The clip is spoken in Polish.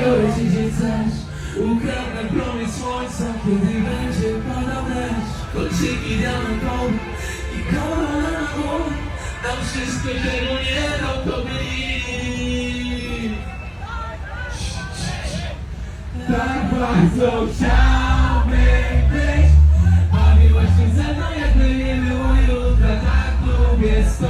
zabiorę ci gdzie chcesz. Ukradnę promień słońca, kiedy będzie padał deszcz. Kolczyki diamentowe i korona na głowie Dam wszystko, czego nie dał tobie. Tak bardzo chciałbym być A Bawiłaś się ze mną, jakby nie było jutra. Tak lubię stąd